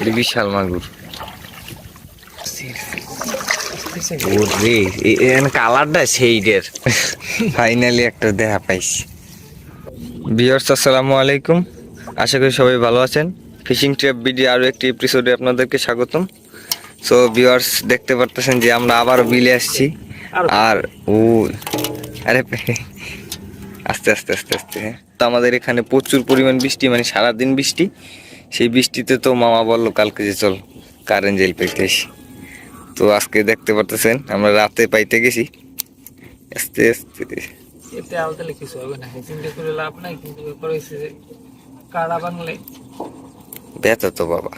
এটা বিশাল মাগুর। ওরে এখানে কালারটা সেইডের ফাইনালি একটা দেখা পাইছি। বিয়ার্স আসসালামু আলাইকুম। আশা করি সবাই ভালো আছেন। ফিশিং ট্র্যাপ ভিডিও আরও একটি এপিসোডে আপনাদেরকে স্বাগতম। সো ভিউয়ার্স দেখতে পারতেছেন যে আমরা আবার বিলে আসছি। আর ও আরে আস্তে আস্তে আস্তে আস্তে হ্যাঁ। তো আমাদের এখানে প্রচুর পরিমাণ বৃষ্টি মানে সারাদিন বৃষ্টি। সেই বৃষ্টিতে তো মামা বলল কালকে যে চল কারেন্ট জেল পেতে আসি তো আজকে দেখতে পারতেছেন আমরা রাতে পাইতে গেছি। আস্তে আস্তে। এতে আলাদা কিছু হবে না। চিন্তা করে লাভ নাই কিন্তু ব্যাপার হয়েছে যে কাড়া বাংলে ব্যথা তো বাবা।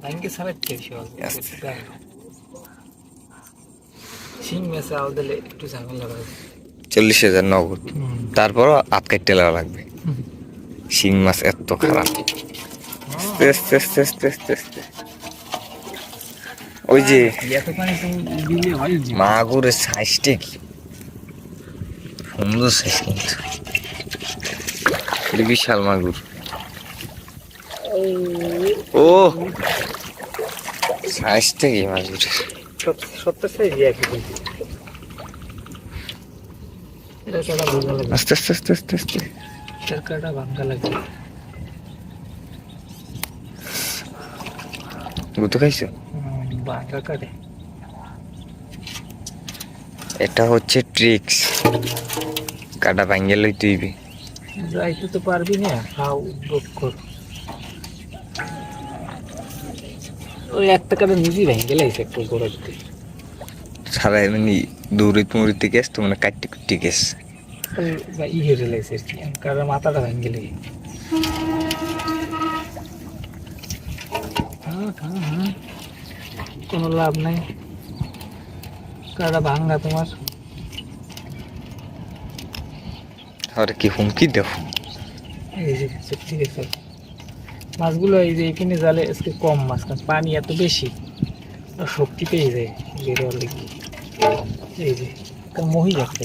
ব্যাংকে মেসে একটু ঝামেলা হবে চল্লিশ হাজার নগদ। তারপরও কাটতে লাগবে। শিং মাছ এত খারাপ। আস্তে আস্তে আস্তে আস্তে আস্তে আস্তে ওই যে মাগুরের সাইজটা কি? সুন্দর সাইজ কিন্তু। বিশাল মাগুর। ও! সাইজটা কি সাইজ আস্তে আস্তে আস্তে আস্তে আস্তে। ভাঙ্গা গুতো খাইছো ভাঙ্গা এটা হচ্ছে ট্রিক্স কাটা ভাঙ্গে লই তুইবি যাইতে তো পারবি না খাও উপভোগ কর। ওই একটা কাটা নিজেই ভেঙে লাইছে একটু গোড়াতে সারা এমনি দৌড়িতে মুড়িতে গেছ তো মানে কাটতে কুটতে গেছ ই হেরে লাইছে আর কি কারণ মাথাটা ভেঙে লেগে কোনো লাভ নাই। কাটা ভাঙ্গা তোমার। আর কি হুমকি দেও। এই যে ঠিক আছে মাছগুলো এই যে এখানে জালে আজকে কম মাছ কারণ পানি এত বেশি আর শক্তি পেয়ে যায় বেরোয়ার লেগে। এই যে মহি যাচ্ছে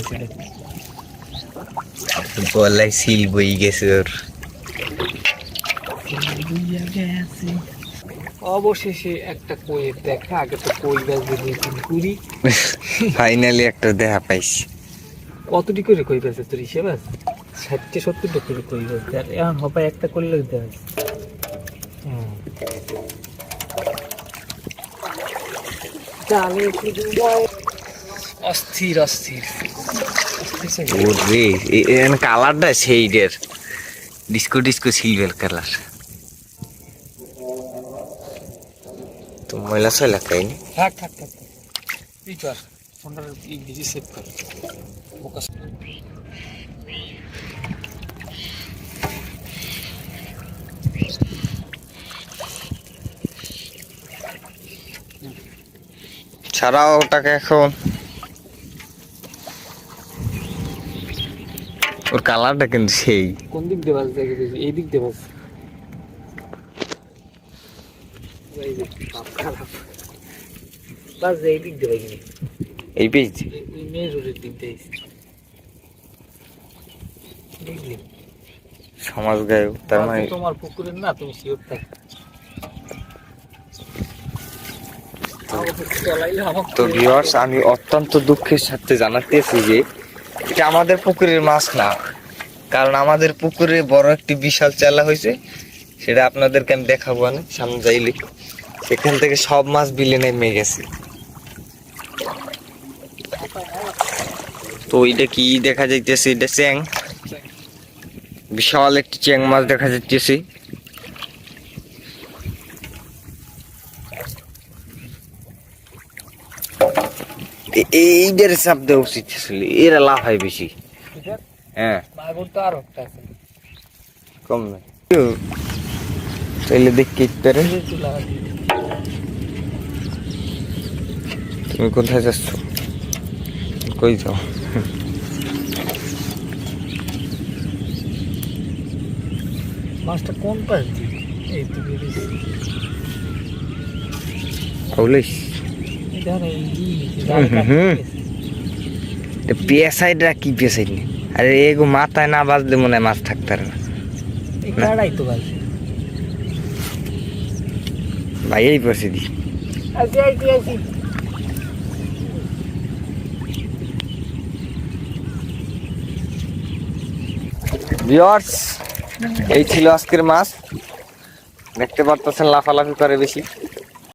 গলায় সিল বই গেছে ওর। অবশেষে একটা কই দেখা আগে তো কই গাছ দিয়ে ঘুরি ফাইনালি একটা দেখা পাইছি। কতটি করে কই গাছ তোর হিসেব? আছে ষাটটি সত্তরটা করে কই গাছ আর এখন হবে। একটা করলে দেওয়া অস্থির অস্থির। ওরে কালারটা সেইডের। ডিস্কো ডিস্কো সিলভার কালার তো ময়লা সয়লা খাইনি। থাক থাক থাক। এই কর ফোনটা ই দিছি সেভ কর। ফোকাস ছাড়াও ওটাকে এখন ওর কালারটা কিন্তু সেই। কোন দিক দিয়ে বাস দেখে এই দিক দিয়ে বাস সমাজ তার মানে তোমার পুকুরের না তুমি শিওর তো ভিউয়ার্স আমি অত্যন্ত দুঃখের সাথে জানাতেছি যে, এটা আমাদের পুকুরের মাছ না। কারণ আমাদের পুকুরে বড় একটি বিশাল চেলা হয়েছে সেটা আপনাদেরকে আমি দেখাবো না সামনে যাইলে সেখান থেকে সব মাছ বিলে নেমে গেছে। তো এটা কি দেখা যাইতেছে? এটা চ্যাং। বিশাল একটি চ্যাং মাছ দেখা যাইতেছে। এ- এইদের চাপ দেওয়া উচিত ছিল। এরা লাভ হয় বেশি। হ্যাঁ। আর কম না। তাইলে দেখতে পারে এই যে চুলা আছে। তুমি কোথায় যাচ্ছ? কই যাও? মাছটা কোন পাশ দিয়ে? এই তো কি পেঁয়াসাইড আরে এগো মাথায় না বাজলে মনে হয় মাছ থাকতে পারে না। তো বাজে ভাইয়াই পড়ছে দি। ভিওয়ার্স এই ছিল আজকের মাছ। দেখতে পারতেছেন লাফালাফি করে বেশি।